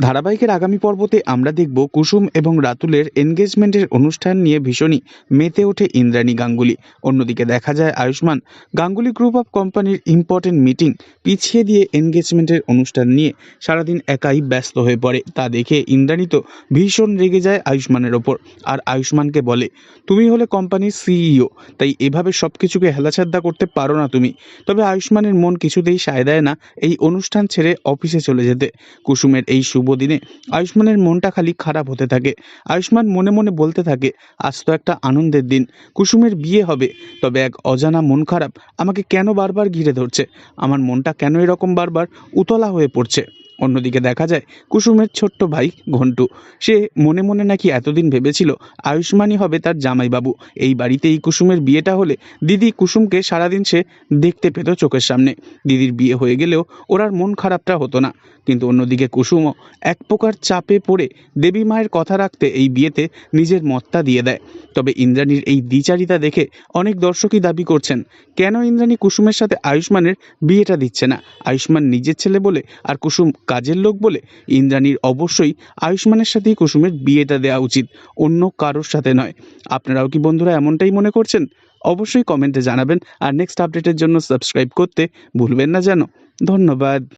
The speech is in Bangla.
ধারাবাহিকের আগামী পর্বতে আমরা দেখব কুসুম এবং রাতুলের এনগেজমেন্টের অনুষ্ঠান নিয়ে ভীষণই মেতে ওঠে ইন্দ্রাণী গাঙ্গুলি। অন্যদিকে দেখা যায় আয়ুষ্মান। গাঙ্গুলি গ্রুপ অফ কোম্পানির ইম্পর্টেন্ট মিটিং পিছিয়ে দিয়ে এনগেজমেন্টের অনুষ্ঠান নিয়ে সারাদিন একাই ব্যস্ত হয়ে পড়ে। তা দেখে ইন্দ্রাণী তো ভীষণ রেগে যায় আয়ুষ্মানের ওপর। আর আয়ুষ্মানকে বলে, তুমি হলে কোম্পানির সিইও, তাই এভাবে সব কিছুকে হেলাছাদ্দা করতে পারো না তুমি। তবে আয়ুষ্মানের মন কিছুতেই সায় দেয় না এই অনুষ্ঠান ছেড়ে অফিসে চলে যেতে। কুসুমের এই শুভ দিনে আয়ুষ্মানের মনটা খালি খারাপ হতে থাকে। আয়ুষ্মান মনে মনে বলতে থাকে, আজ তো একটা আনন্দের দিন, কুসুমের বিয়ে হবে। তবে এক অজানা মন খারাপ আমাকে কেন বারবার ঘিরে ধরছে? আমার মনটা কেন এরকম বারবার উতলা হয়ে পড়ছে? অন্যদিকে দেখা যায় কুসুমের ছোট্ট ভাই ঘন্টু। সে মনে মনে নাকি এতদিন ভেবেছিল আয়ুষ্মানই হবে তার জামাইবাবু। এই বাড়িতে এই কুসুমের বিয়েটা হলে দিদি কুসুমকে সারাদিন সে দেখতে পেত চোখের সামনে। দিদির বিয়ে হয়ে গেলেও ওর আর মন খারাপটা হতো না। কিন্তু অন্যদিকে কুসুমও এক প্রকার চাপে পড়ে দেবী মায়ের কথা রাখতে এই বিয়েতে নিজের মতটা দিয়ে দেয়। তবে ইন্দ্রাণীর এই দ্বিচারিতা দেখে অনেক দর্শকই দাবি করছেন, কেন ইন্দ্রাণী কুসুমের সাথে আয়ুষ্মানের বিয়েটা দিচ্ছে না? আয়ুষ্মান নিজের ছেলে বলে আর কুসুম কাজের লোক বলে ইন্দ্রাণীর অবশ্যই আয়ুষ্মানের সাথেই কুসুমের বিয়েটা দেওয়া উচিত, অন্য কারোর সাথে নয়। আপনারাও কি বন্ধুরা এমনটাই মনে করছেন? অবশ্যই কমেন্টে জানাবেন, আর নেক্সট আপডেটের জন্য সাবস্ক্রাইব করতে ভুলবেন না যেন। ধন্যবাদ।